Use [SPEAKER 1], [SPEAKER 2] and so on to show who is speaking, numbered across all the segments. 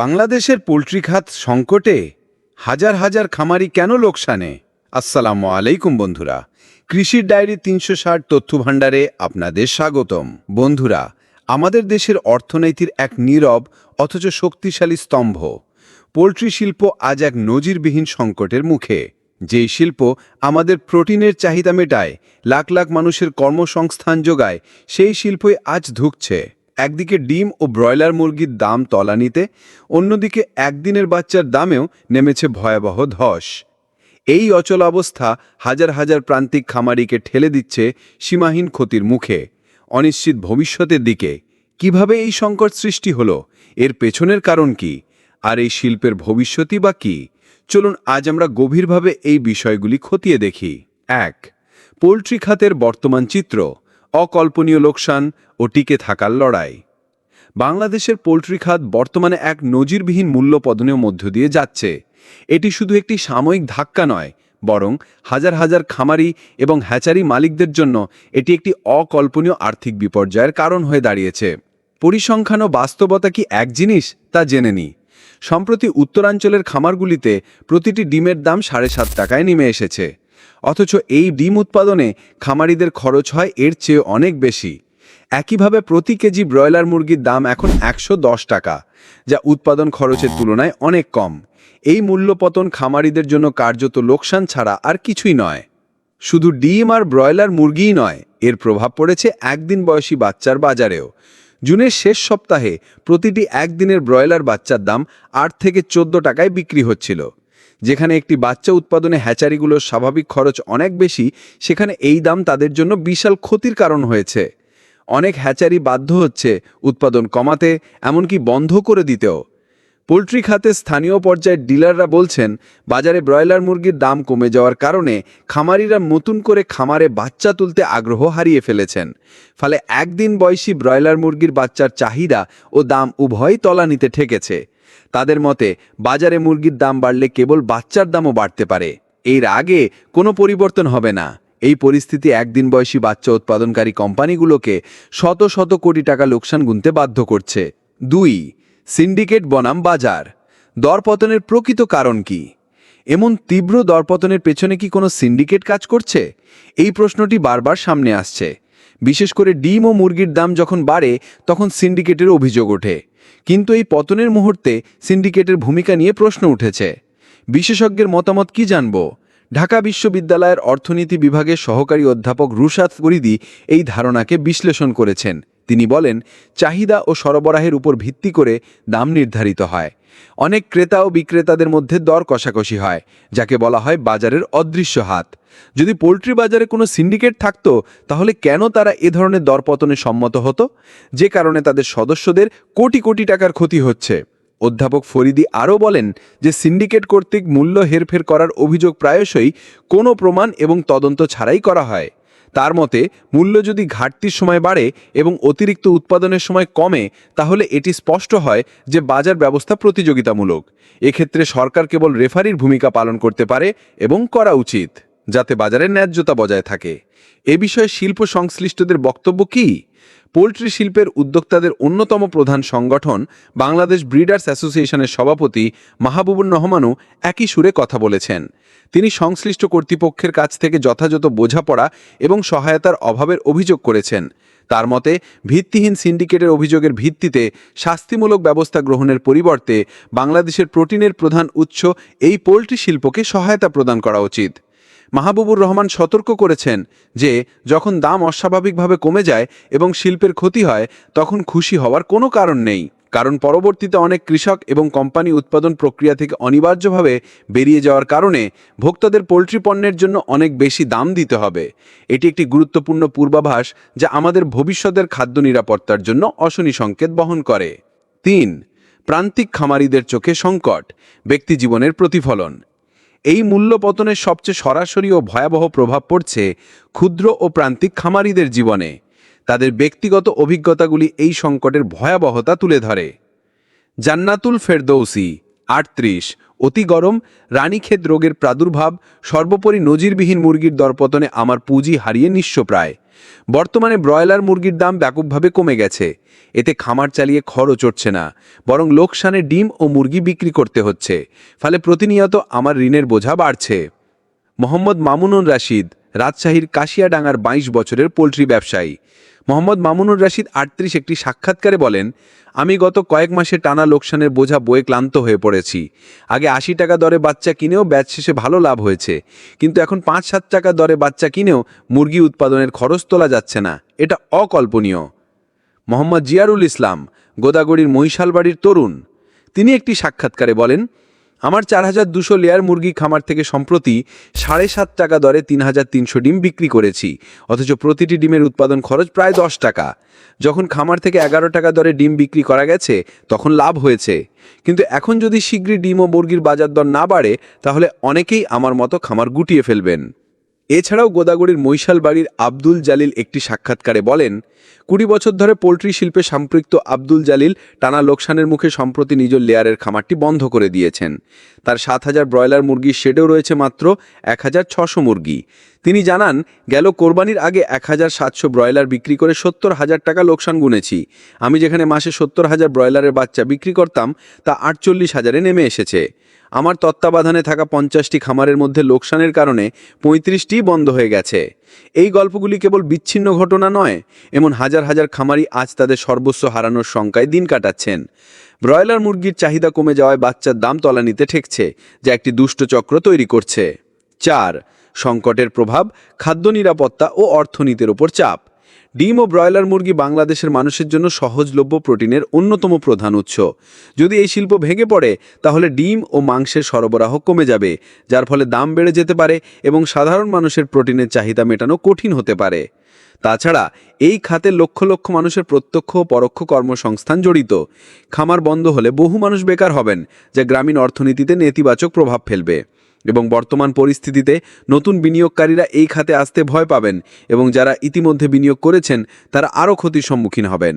[SPEAKER 1] বাংলাদেশের পোলট্রি খাত সংকটে হাজার হাজার খামারি কেন লোকসানে? আসসালামু আলাইকুম বন্ধুরা। কৃষির ডায়েরি তিনশো ষাট তথ্য ভাণ্ডারে আপনাদের স্বাগতম। বন্ধুরা, আমাদের দেশের অর্থনীতির এক নীরব অথচ শক্তিশালী স্তম্ভ। পোলট্রি শিল্প আজ এক নজিরবিহীন সংকটের মুখে। যেই শিল্প আমাদের প্রোটিনের চাহিদা মেটায়, লাখ লাখ মানুষের কর্মসংস্থান যোগায়, সেই শিল্পই আজ ধুকছে। একদিকে ডিম ও ব্রয়লার মুরগির দাম তলানিতে, অন্যদিকে একদিনের বাচ্চার দামেও নেমেছে ভয়াবহ ধস। এই অচল অবস্থা হাজার হাজার প্রান্তিক খামারিকে ঠেলে দিচ্ছে সীমাহীন ক্ষতির মুখে। অনিশ্চিত ভবিষ্যতের দিকে। কীভাবে এই সংকট সৃষ্টি হলো? এর পেছনের কারণ কি? আর এই শিল্পের ভবিষ্যতই বা কি? চলুন আজ আমরা গভীরভাবে এই বিষয়গুলি খতিয়ে দেখি। এক, পোলট্রি খাতের বর্তমান চিত্র। অকল্পনীয় লোকসান ও টিকে থাকার লড়াই। বাংলাদেশের পোলট্রি খাত বর্তমানে এক নজিরবিহীন মূল্যপদনের মধ্য দিয়ে যাচ্ছে। এটি শুধু একটি সাময়িক ধাক্কা নয়, বরং হাজার হাজার খামারি এবং হ্যাচারি মালিকদের জন্য এটি একটি অকল্পনীয় আর্থিক বিপর্যয়ের কারণ হয়ে দাঁড়িয়েছে। পরিসংখ্যান ও বাস্তবতা কি এক জিনিস, তা জেনে নিই সম্প্রতি উত্তরাঞ্চলের খামারগুলিতে প্রতিটি ডিমের দাম সাড়ে সাত টাকায় নেমে এসেছে। অথচ এই ডিম উৎপাদনে খামারিদের খরচ হয় এর চেয়ে অনেক বেশি। একইভাবে প্রতি কেজি ব্রয়লার মুরগির দাম এখন একশো দশ টাকা, যা উৎপাদন খরচের তুলনায় অনেক কম। এই মূল্যপতন খামারিদের জন্য কার্যত লোকসান ছাড়া আর কিছুই নয়। শুধু ডিম আর ব্রয়লার মুরগিই নয়, এর প্রভাব পড়েছে একদিন বয়সী বাচ্চার বাজারেও। জুনের শেষ সপ্তাহে প্রতিটি একদিনের ব্রয়লার বাচ্চার দাম আট থেকে চোদ্দ টাকায় বিক্রি হচ্ছিল। যেখানে একটি বাচ্চা উৎপাদনে হ্যাচারিগুলোর স্বাভাবিক খরচ অনেক বেশি, সেখানে এই দাম তাদের জন্য বিশাল ক্ষতির কারণ হয়েছে। অনেক হ্যাচারি বাধ্য হচ্ছে উৎপাদন কমাতে, এমনকি বন্ধ করে দিতেও। পোলট্রি খাতে স্থানীয় পর্যায়ের ডিলাররা বলছেন, বাজারে ব্রয়লার মুরগির দাম কমে যাওয়ার কারণে খামারিরা নতুন করে খামারে বাচ্চা তুলতে আগ্রহ হারিয়ে ফেলেছেন। ফলে একদিন বয়সী ব্রয়লার মুরগির বাচ্চার চাহিদা ও দাম উভয়ই তলানিতে ঠেকেছে। তাদের মতে, বাজারে মুরগির দাম বাড়লে কেবল বাচ্চার দামও বাড়তে পারে। এর আগে কোনো পরিবর্তন হবে না। এই পরিস্থিতি একদিন বয়সী বাচ্চা উৎপাদনকারী কোম্পানিগুলোকে শত শত কোটি টাকা লোকসান গুনতে বাধ্য করছে। দুই, সিন্ডিকেট বনাম বাজার। দরপতনের প্রকৃত কারণ কি? এমন তীব্র দরপতনের পেছনে কি কোনো সিন্ডিকেট কাজ করছে? এই প্রশ্নটি বারবার সামনে আসছে। বিশেষ করে ডিম ও মুরগির দাম যখন বাড়ে, তখন সিন্ডিকেটের অভিযোগ ওঠে। কিন্তু এই পতনের মুহূর্তে সিন্ডিকেটের ভূমিকা নিয়ে প্রশ্ন উঠেছে। বিশেষজ্ঞের মতামত কি জানব? ঢাকা বিশ্ববিদ্যালয়ের অর্থনীতি বিভাগের সহকারী অধ্যাপক রুশাদ ফরিদি এই ধারণাকে বিশ্লেষণ করেছেন। তিনি বলেন, চাহিদা ও সরবরাহের উপর ভিত্তি করে দাম নির্ধারিত হয়। অনেক ক্রেতা ও বিক্রেতাদের মধ্যে দর কষাকষি হয়, যাকে বলা হয় বাজারের অদৃশ্য হাত। যদি পোলট্রি বাজারে কোনো সিন্ডিকেট থাকতো, তাহলে কেন তারা এ ধরনের দরপতনে সম্মত হতো? যে কারণে তাদের সদস্যদের কোটি কোটি টাকার ক্ষতি হচ্ছে। অধ্যাপক ফরিদি আরও বলেন যে, সিন্ডিকেট কর্তৃক মূল্য হেরফের করার অভিযোগ প্রায়শই কোনো প্রমাণ এবং তদন্ত ছাড়াই করা হয়। তার মতে, মূল্য যদি ঘাটতির সময় বাড়ে এবং অতিরিক্ত উৎপাদনের সময় কমে, তাহলে এটি স্পষ্ট হয় যে বাজার ব্যবস্থা প্রতিযোগিতামূলক। এক্ষেত্রে সরকার কেবল রেফারির ভূমিকা পালন করতে পারে এবং করা উচিত, যাতে বাজারের ন্যায্যতা বজায় থাকে। এ বিষয়ে শিল্প সংশ্লিষ্টদের বক্তব্য কী? পোলট্রি শিল্পের উদ্যোক্তাদের অন্যতম প্রধান সংগঠন বাংলাদেশ ব্রিডার্স অ্যাসোসিয়েশনের সভাপতি মাহবুবুর রহমানও একই সুরে কথা বলেছেন। তিনি সংশ্লিষ্ট কর্তৃপক্ষের কাছ থেকে যথাযথ বোঝাপড়া এবং সহায়তার অভাবের অভিযোগ করেছেন। তার মতে, ভিত্তিহীন সিন্ডিকেটের অভিযোগের ভিত্তিতে শাস্তিমূলক ব্যবস্থা গ্রহণের পরিবর্তে বাংলাদেশের প্রোটিনের প্রধান উৎস এই পোলট্রি শিল্পকে সহায়তা প্রদান করা উচিত। মাহবুবুর রহমান সতর্ক করেছেন যে, যখন দাম অস্বাভাবিকভাবে কমে যায় এবং শিল্পের ক্ষতি হয়, তখন খুশি হওয়ার কোনো কারণ নেই। কারণ পরবর্তীতে অনেক কৃষক এবং কোম্পানি উৎপাদন প্রক্রিয়া থেকে অনিবার্যভাবে বেরিয়ে যাওয়ার কারণে ভোক্তাদের পোলট্রি পণ্যের জন্য অনেক বেশি দাম দিতে হবে। এটি একটি গুরুত্বপূর্ণ পূর্বাভাস যা আমাদের ভবিষ্যতের খাদ্য নিরাপত্তার জন্য অশনি সংকেত বহন করে। তিন, প্রান্তিক খামারিদের চোখে সংকট, ব্যক্তি জীবনের প্রতিফলন। এই মূল্য পতনের সবচেয়ে সরাসরি ও ভয়াবহ প্রভাব পড়ছে ক্ষুদ্র ও প্রান্তিক খামারিদের জীবনে। তাদের ব্যক্তিগত অভিজ্ঞতাগুলি এই সংকটের ভয়াবহতা তুলে ধরে। জান্নাতুল ফেরদৌসি আটত্রিশ। অতি গরম, রানীক্ষেত রোগের প্রাদুর্ভাব, সর্বোপরি নজিরবিহীন মুরগির দরপতনে আমার পুঁজি হারিয়ে নিঃস্ব প্রায়। বর্তমানে ব্রয়লার মুরগির দাম ব্যাপকভাবে কমে গেছে। এতে খামার চালিয়ে খরচ চড়ছে না, বরং লোকসানে ডিম ও মুরগি বিক্রি করতে হচ্ছে, ফলে প্রতিনিয়ত আমার ঋণের বোঝা বাড়ছে। মোহাম্মদ মামুনুর রাশিদ, রাজশাহীর কাশিয়াডাঙ্গার বাইশ বছরের পোলট্রি ব্যবসায়ী। মোহাম্মদ মামুনুর রাশিদ আটত্রিশ একটি সাক্ষাৎকারে বলেন, আমি গত কয়েক মাসে টানা লোকসানের বোঝা বয়ে ক্লান্ত হয়ে পড়েছি। আগে আশি টাকা দরে বাচ্চা কিনেও ব্যাচ শেষে ভালো লাভ হয়েছে। কিন্তু এখন পাঁচ সাত টাকা দরে বাচ্চা কিনেও মুরগি উৎপাদনের খরচ তোলা যাচ্ছে না। এটা অকল্পনীয়। মোহাম্মদ জিয়ারুল ইসলাম গোদাগড়ির মহিশালবাড়ির তরুণ, তিনি একটি সাক্ষাৎকারে বলেন আমার চার হাজার দুশো লেয়ার মুরগি খামার থেকে সম্প্রতি সাড়ে সাত টাকা দরে তিন হাজার তিনশো ডিম বিক্রি করেছি। অথচ প্রতিটি ডিমের উৎপাদন খরচ প্রায় দশ টাকা। যখন খামার থেকে এগারো টাকা দরে ডিম বিক্রি করা গেছে, তখন লাভ হয়েছে। কিন্তু এখন যদি শীঘ্রই ডিম ও মুরগির বাজার দর না বাড়ে, তাহলে অনেকেই আমার মতো খামার গুটিয়ে ফেলবেন। এছাড়াও গোদাগড়ির মৈশাল বাড়ির আব্দুল জালিল একটি সাক্ষাৎকারে বলেন, কুড়ি বছর ধরে পোলট্রি শিল্পে সম্পৃক্ত আব্দুল জালিল টানা লোকসানের মুখে সম্প্রতি নিজ লেয়ারের খামারটি বন্ধ করে দিয়েছেন। তার সাত হাজার ব্রয়লার মুরগির শেডেও রয়েছে মাত্র এক হাজার ছশো মুরগি। তিনি জানান, গেল কোরবানির আগে এক হাজার সাতশো ব্রয়লার বিক্রি করে সত্তর হাজার টাকা লোকসান গুনেছি। আমি যেখানে মাসে সত্তর হাজার ব্রয়লারের বাচ্চা বিক্রি করতাম, তা আটচল্লিশ হাজারে নেমে এসেছে। আমার তত্ত্বাবধানে থাকা পঞ্চাশটি খামারের মধ্যে লোকসানের কারণে পঁয়ত্রিশটি বন্ধ হয়ে গেছে। এই গল্পগুলি কেবল বিচ্ছিন্ন ঘটনা নয়, এমন হাজার হাজার খামারি আজ তাদের সর্বস্ব হারানোর শঙ্কায় দিন কাটাচ্ছেন। ব্রয়লার মুরগির চাহিদা কমে যাওয়ায় বাচ্চার দাম তলানিতে ঠেকছে, যা একটি দুষ্ট চক্র তৈরি করছে। চার, সংকটের প্রভাব, খাদ্য নিরাপত্তা ও অর্থনীতির ওপর চাপ। ডিম ও ব্রয়লার মুরগি বাংলাদেশের মানুষের জন্য সহজলভ্য প্রোটিনের অন্যতম প্রধান উৎস। যদি এই শিল্প ভেঙে পড়ে, তাহলে ডিম ও মাংসের সরবরাহ কমে যাবে, যার ফলে দাম বেড়ে যেতে পারে এবং সাধারণ মানুষের প্রোটিনের চাহিদা মেটানো কঠিন হতে পারে। তাছাড়া, এই খাতে লক্ষ লক্ষ মানুষের প্রত্যক্ষ ও পরোক্ষ কর্মসংস্থান জড়িত। খামার বন্ধ হলে বহু মানুষ বেকার হবেন, যা গ্রামীণ অর্থনীতিতে নেতিবাচক প্রভাব ফেলবে। এবং বর্তমান পরিস্থিতিতে নতুন বিনিয়োগকারীরা এই খাতে আসতে ভয় পাবেন এবং যারা ইতিমধ্যে বিনিয়োগ করেছেন, তারা আরও ক্ষতির সম্মুখীন হবেন।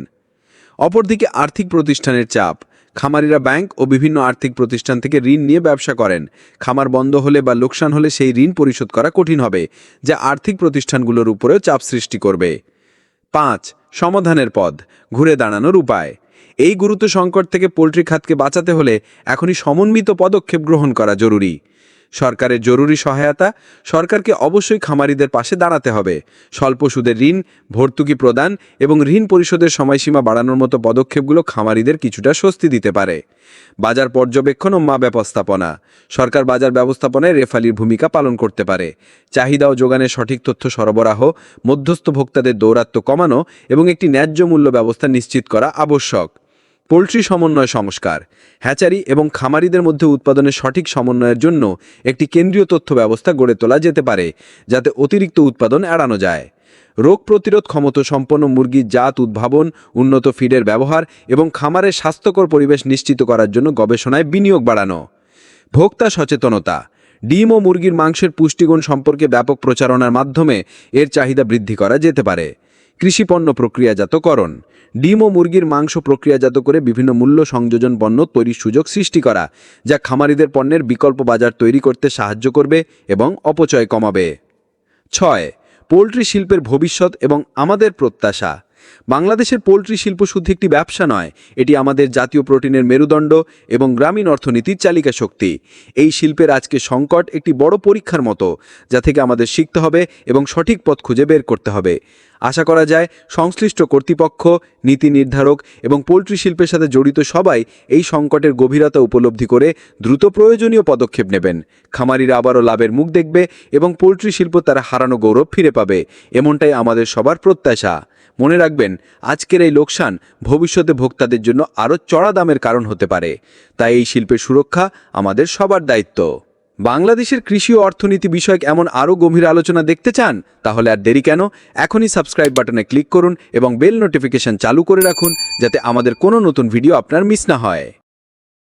[SPEAKER 1] অপরদিকে আর্থিক প্রতিষ্ঠানের চাপ। খামারিরা ব্যাংক ও বিভিন্ন আর্থিক প্রতিষ্ঠান থেকে ঋণ নিয়ে ব্যবসা করেন। খামার বন্ধ হলে বা লোকসান হলে সেই ঋণ পরিশোধ করা কঠিন হবে, যা আর্থিক প্রতিষ্ঠানগুলোর উপরেও চাপ সৃষ্টি করবে। পাঁচ, সমাধানের পদ ঘুরে দাঁড়ানোর উপায়। এই গুরুত্ব সংকট থেকে পোলট্রি খাতকে বাঁচাতে হলে এখনই সমন্বিত পদক্ষেপ গ্রহণ করা জরুরি। সরকারের জরুরি সহায়তা সরকারকে অবশ্যই খামারিদের পাশে দাঁড়াতে হবে। স্বল্প সুদের ঋণ, ভর্তুকি প্রদান এবং ঋণ পরিশোধের সময়সীমা বাড়ানোর মতো পদক্ষেপগুলো খামারিদের কিছুটা স্বস্তি দিতে পারে। বাজার পর্যবেক্ষণ ও মা ব্যবস্থাপনা। সরকার বাজার ব্যবস্থাপনায় রেফালির ভূমিকা পালন করতে পারে। চাহিদা ও যোগানের সঠিক তথ্য সরবরাহ, মধ্যস্থ ভোক্তাদের দৌরাত্ম্য কমানো এবং একটি ন্যায্য মূল্য ব্যবস্থা নিশ্চিত করা আবশ্যক। পোলট্রি সমন্বয় সংস্কার, হ্যাচারি এবং খামারিদের মধ্যে উৎপাদনের সঠিক সমন্বয়ের জন্য একটি কেন্দ্রীয় তথ্য ব্যবস্থা গড়ে তোলা যেতে পারে, যাতে অতিরিক্ত উৎপাদন এড়ানো যায়। রোগ প্রতিরোধ ক্ষমতা সম্পন্ন মুরগির জাত উদ্ভাবন, উন্নত ফিডের ব্যবহার এবং খামারের স্বাস্থ্যকর পরিবেশ নিশ্চিত করার জন্য গবেষণায় বিনিয়োগ বাড়ানো। ভোক্তা সচেতনতা, ডিম ও মুরগির মাংসের পুষ্টিগুণ সম্পর্কে ব্যাপক প্রচারণার মাধ্যমে এর চাহিদা বৃদ্ধি করা যেতে পারে। কৃষিপণ্য প্রক্রিয়াজাতকরণ। ডিম ও মুরগির মাংস প্রক্রিয়াজাত করে বিভিন্ন মূল্য সংযোজন পণ্য তৈরির সুযোগ সৃষ্টি করা, যা খামারিদের পণ্যের বিকল্প বাজার তৈরি করতে সাহায্য করবে এবং অপচয় কমাবে। ছয়, পোলট্রি শিল্পের ভবিষ্যৎ এবং আমাদের প্রত্যাশা। বাংলাদেশের পোলট্রি শিল্প শুধু একটি ব্যবসা নয়, এটি আমাদের জাতীয় প্রোটিনের মেরুদণ্ড এবং গ্রামীণ অর্থনীতির চালিকা শক্তি। এই শিল্পের আজকে সংকট একটি বড় পরীক্ষার মতো, যা থেকে আমাদের শিখতে হবে এবং সঠিক পথ খুঁজে বের করতে হবে। আশা করা যায়, সংশ্লিষ্ট কর্তৃপক্ষ, নীতি নির্ধারক এবং পোলট্রি শিল্পের সাথে জড়িত সবাই এই সংকটের গভীরতা উপলব্ধি করে দ্রুত প্রয়োজনীয় পদক্ষেপ নেবেন। খামারিরা আবারও লাভের মুখ দেখবে এবং পোলট্রি শিল্প তারা হারানো গৌরব ফিরে পাবে। এমনটাই আমাদের সবার প্রত্যাশা। মনে রাখবেন, আজকের এই লোকসান ভবিষ্যতে ভোক্তাদের জন্য আরও চড়া দামের কারণ হতে পারে। তাই এই শিল্পের সুরক্ষা আমাদের সবার দায়িত্ব। বাংলাদেশের কৃষি ও অর্থনীতি বিষয়ক এমন আরও গভীর আলোচনা দেখতে চান, তাহলে আর দেরি কেন? এখনই সাবস্ক্রাইব বাটনে ক্লিক করুন এবং বেল নোটিফিকেশন চালু করে রাখুন, যাতে আমাদের কোনো নতুন ভিডিও আপনার মিস না হয়।